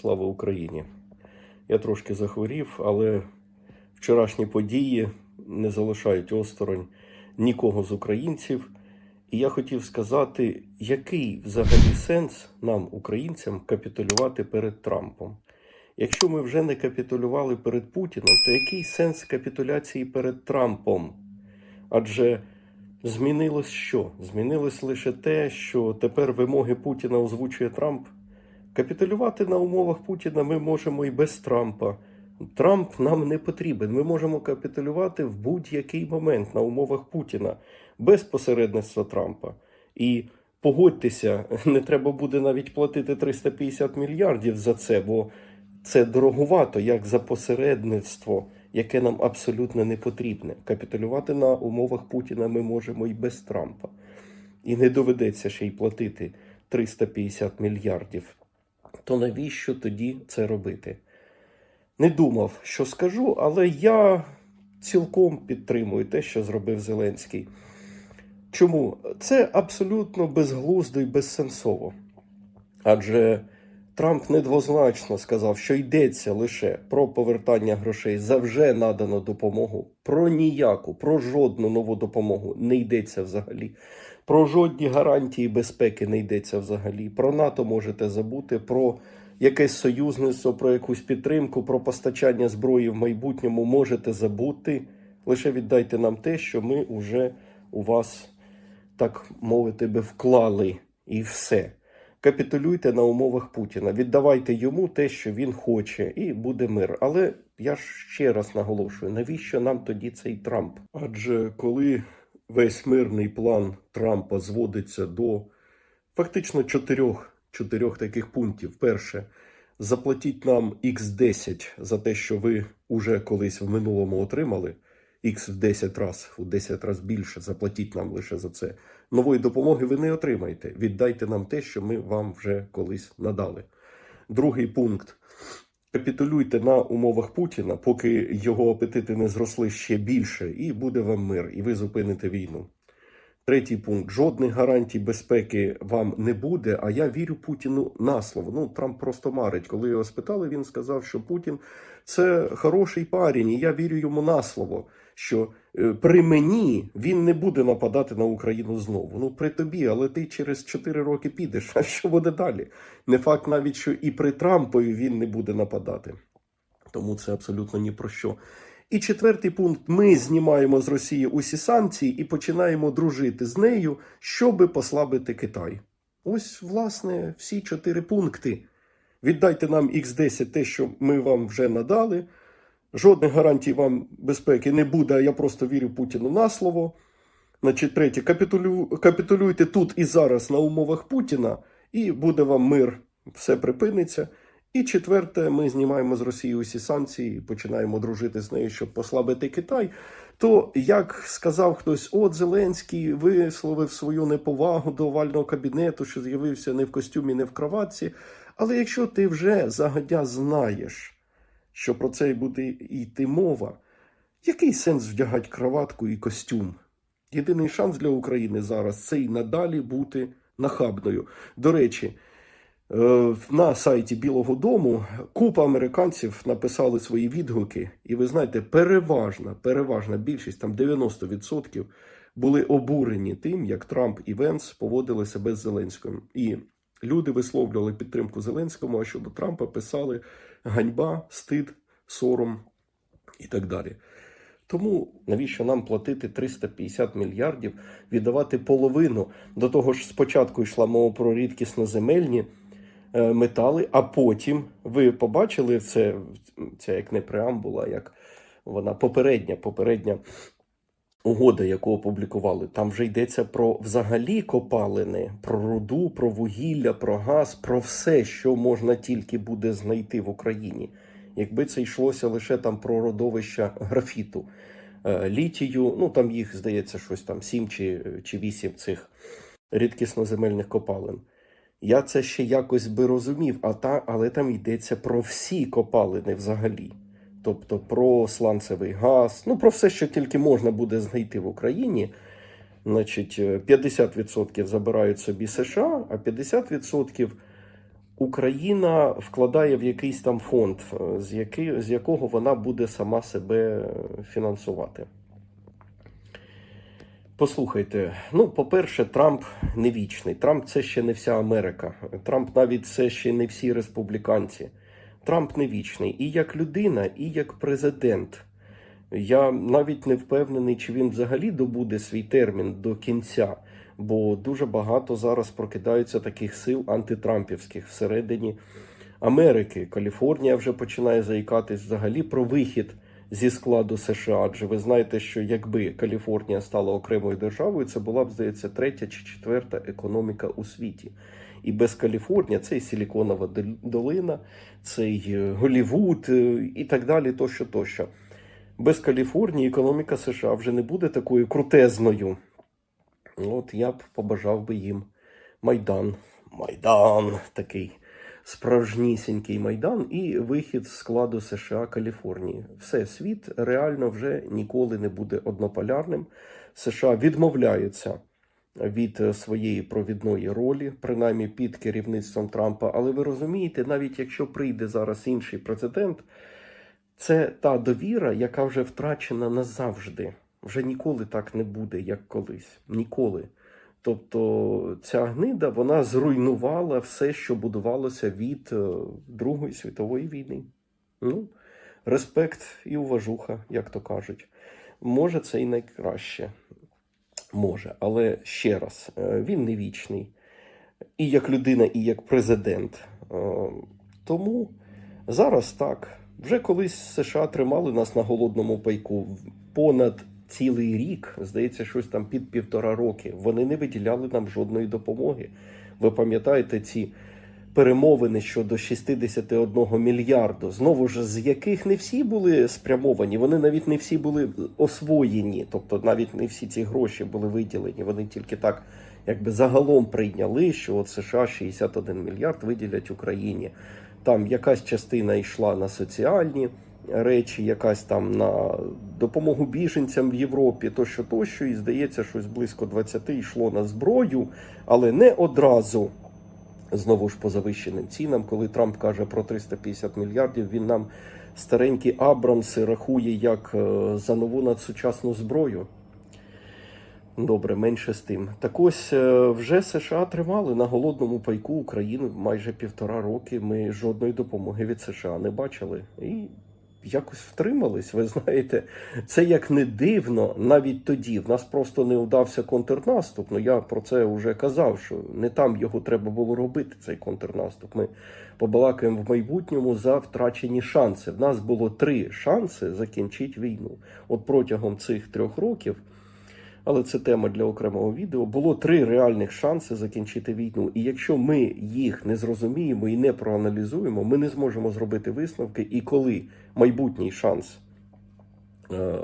Слава Україні! Я трошки захворів, але вчорашні події не залишають осторонь нікого з українців. І я хотів сказати, який взагалі сенс нам, українцям, капітулювати перед Трампом. Якщо ми вже не капітулювали перед Путіном, то який сенс капітуляції перед Трампом? Адже змінилось що? Змінилось лише те, що тепер вимоги Путіна озвучує Трамп. Капітулювати на умовах Путіна ми можемо і без Трампа. Трамп нам не потрібен. Ми можемо капітулювати в будь-який момент на умовах Путіна без посередництва Трампа. І погодьтеся, не треба буде навіть платити 350 мільярдів за це, бо це дороговато як за посередництво, яке нам абсолютно не потрібне. Капітулювати на умовах Путіна ми можемо і без Трампа. І не доведеться ще й платити 350 мільярдів. То навіщо тоді це робити? Не думав, що скажу, але я цілком підтримую те, що зробив Зеленський. Чому? Це абсолютно безглуздо і безсенсово. Адже Трамп недвозначно сказав, що йдеться лише про повертання грошей за вже надану допомогу, про ніяку, про жодну нову допомогу не йдеться взагалі. Про жодні гарантії безпеки не йдеться взагалі. Про НАТО можете забути, про якесь союзництво, про якусь підтримку, про постачання зброї в майбутньому можете забути. Лише віддайте нам те, що ми вже у вас, так мовити, би вклали, і все. Капітулюйте на умовах Путіна, віддавайте йому те, що він хоче, і буде мир. Але я ж ще раз наголошую, навіщо нам тоді цей Трамп? Адже коли весь мирний план Трампа зводиться до фактично чотирьох, чотирьох таких пунктів. Перше, заплатіть нам X10 за те, що ви уже колись в минулому отримали. X в 10 раз, у 10 раз більше, заплатіть нам лише за це. Нової допомоги ви не отримаєте. Віддайте нам те, що ми вам вже колись надали. Другий пункт. Капітулюйте на умовах Путіна, поки його апетити не зросли ще більше, і буде вам мир, і ви зупините війну. Третій пункт: жодних гарантій безпеки вам не буде. А я вірю Путіну на слово. Ну Трамп просто марить. Коли його спитали, він сказав, що Путін це хороший парень, і я вірю йому на слово. Що е, при мені він не буде нападати на Україну знову. Ну при тобі, але ти через 4 роки підеш. А що буде далі? Не факт навіть, що і при Трампові він не буде нападати. Тому це абсолютно ні про що. І четвертий пункт: ми знімаємо з Росії усі санкції і починаємо дружити з нею, щоби послабити Китай. Ось, власне, всі чотири пункти. Віддайте нам X10 те, що ми вам вже надали. Жодних гарантій вам безпеки не буде, я просто вірю Путіну на слово. Значить, третє, капітулю... капітулюйте тут і зараз на умовах Путіна, і буде вам мир, все припиниться. І четверте, ми знімаємо з Росії усі санкції і починаємо дружити з нею, щоб послабити Китай. То, як сказав хтось, от Зеленський висловив свою неповагу до овального кабінету, що з'явився не в костюмі, не в кроватці. Але якщо ти вже загодя знаєш, що про це й буде йти мова, який сенс вдягати кроватку і костюм? Єдиний шанс для України зараз це й надалі бути нахабною. До речі, е, на сайті Білого Дому купа американців написали свої відгуки, і ви знаєте, переважна, переважна більшість, там 90%, були обурені тим, як Трамп і Венс поводили себе з Зеленським. І люди висловлювали підтримку Зеленському, а щодо Трампа писали ганьба, стид, сором і так далі. Тому навіщо нам платити 350 мільярдів, віддавати половину? До того ж, спочатку йшла мова про рідкісноземельні е, метали, а потім ви побачили це, це як не преамбула, як вона попередня, попередня угода, яку опублікували. Там вже йдеться про взагалі копалини, про руду, про вугілля, про газ, про все, що можна тільки буде знайти в Україні. Якби це йшлося лише там про родовища графіту, е, літію, ну там їх здається щось там сім чи, чи вісім цих рідкісноземельних копалин. Я це ще якось би розумів, а та, але там йдеться про всі копалини взагалі. Тобто про сланцевий газ, ну про все, що тільки можна буде знайти в Україні. Значить, е, 50% забирають собі США, а 50% Україна вкладає в якийсь там фонд, е, з, який, з якого вона буде сама себе фінансувати. Послухайте, ну, по-перше, Трамп не вічний. Трамп це ще не вся Америка. Трамп навіть це ще не всі республіканці. Трамп не вічний і як людина, і як президент. Я навіть не впевнений, чи він взагалі добуде свій термін до кінця, бо дуже багато зараз прокидаються таких сил антитрампівських всередині Америки. Каліфорнія вже починає заїкатись взагалі про вихід зі складу США. Адже ви знаєте, що якби Каліфорнія стала окремою державою, це була б, здається, третя чи четверта економіка у світі. І без Каліфорнія це і Силіконова долина, це й е, Голівуд е, і так далі, тощо, тощо. Без Каліфорнії економіка США вже не буде такою крутезною. От я б побажав би їм Майдан. Майдан такий справжнісінький Майдан і вихід з складу США Каліфорнії. Все, світ реально вже ніколи не буде однополярним. США відмовляються від е, своєї провідної ролі, принаймні під керівництвом Трампа. Але ви розумієте, навіть якщо прийде зараз інший президент, це та довіра, яка вже втрачена назавжди. Вже ніколи так не буде, як колись. Ніколи. Тобто ця гнида вона зруйнувала все, що будувалося від е, Другої світової війни. Ну, респект і уважуха, як то кажуть. Може, це і найкраще. Може, але ще раз, е, він не вічний. І як людина, і як президент. Е, Тому зараз так. Вже колись США тримали нас на голодному пайку понад цілий рік, здається, щось там під півтора роки. Вони не виділяли нам жодної допомоги. Ви пам'ятаєте ці перемовини щодо 61 мільярду, знову ж з яких не всі були спрямовані, вони навіть не всі були освоєні, тобто навіть не всі ці гроші були виділені. Вони тільки так, якби загалом прийняли, що от США 61 мільярд виділять Україні. Там якась частина йшла на соціальні речі, якась там на допомогу біженцям в Європі, тощо, тощо, і здається, щось близько 20 йшло на зброю, але не одразу. Знову ж по завищеним цінам, коли Трамп каже про 350 мільярдів, він нам старенькі Абрамси рахує як е, за нову надсучасну зброю. Добре, менше з тим. Так ось е, вже США тримали на голодному пайку Україну майже півтора роки. Ми жодної допомоги від США не бачили. І якось втримались. Ви знаєте, це як не дивно, навіть тоді. В нас просто не удався контрнаступ. Ну я про це вже казав, що не там його треба було робити, цей контрнаступ. Ми побалакаємо в майбутньому за втрачені шанси. В нас було три шанси закінчити війну. От протягом цих трьох років. Але це тема для окремого відео. Було три реальних шанси закінчити війну. І якщо ми їх не зрозуміємо і не проаналізуємо, ми не зможемо зробити висновки. І коли майбутній шанс е,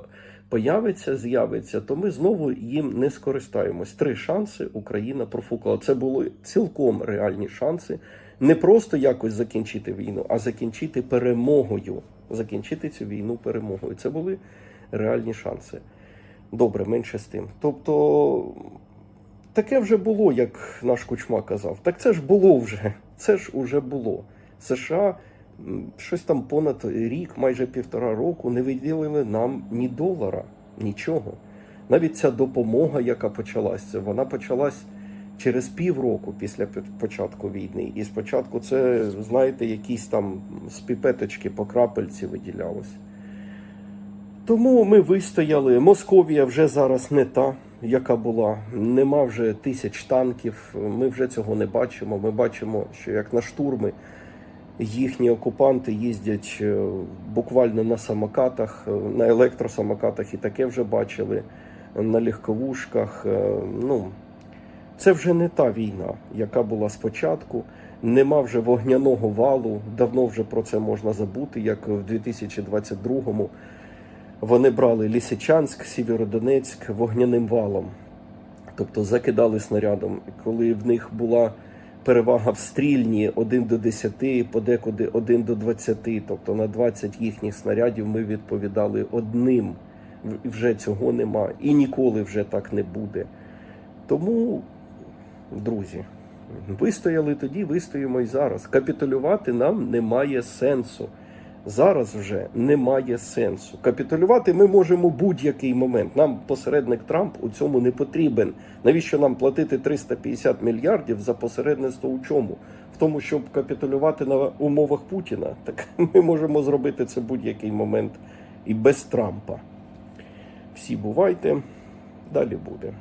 появиться, з'явиться, то ми знову їм не скористаємось. Три шанси Україна профукала. Це були цілком реальні шанси. Не просто якось закінчити війну, а закінчити перемогою. Закінчити цю війну перемогою. Це були реальні шанси. Добре, менше з тим. Тобто, таке вже було, як наш кучма казав. Так це ж було вже. Це ж уже було. США щось там понад рік, майже півтора року, не виділили нам ні долара, нічого. Навіть ця допомога, яка почалася, вона почалась через півроку після початку війни. І спочатку це, знаєте, якісь там з піпеточки по крапельці виділялось. Тому ми вистояли. Московія вже зараз не та, яка була. Нема вже тисяч танків. Ми вже цього не бачимо. Ми бачимо, що як на штурми їхні окупанти їздять е, буквально на самокатах, е, на електросамокатах і таке вже бачили, на легковушках. Е, Ну, це вже не та війна, яка була спочатку. Нема вже вогняного валу. Давно вже про це можна забути, як в 2022-му вони брали Лісичанськ, Сєвєродонецьк вогняним валом, тобто закидали снарядом. Коли в них була перевага в стрільні 1 до 10, подекуди 1 до 20, тобто на 20 їхніх снарядів ми відповідали одним. Вже цього нема і ніколи вже так не буде. Тому, друзі, Вистояли тоді, вистоїмо і зараз. Капітулювати нам немає сенсу. Зараз вже немає сенсу. Капітулювати ми можемо будь-який момент. Нам посередник Трамп у цьому не потрібен. Навіщо нам платити 350 мільярдів за посередництво у чому? В тому, щоб капітулювати на умовах Путіна. Так ми можемо зробити це будь-який момент і без Трампа. Всі бувайте, далі буде.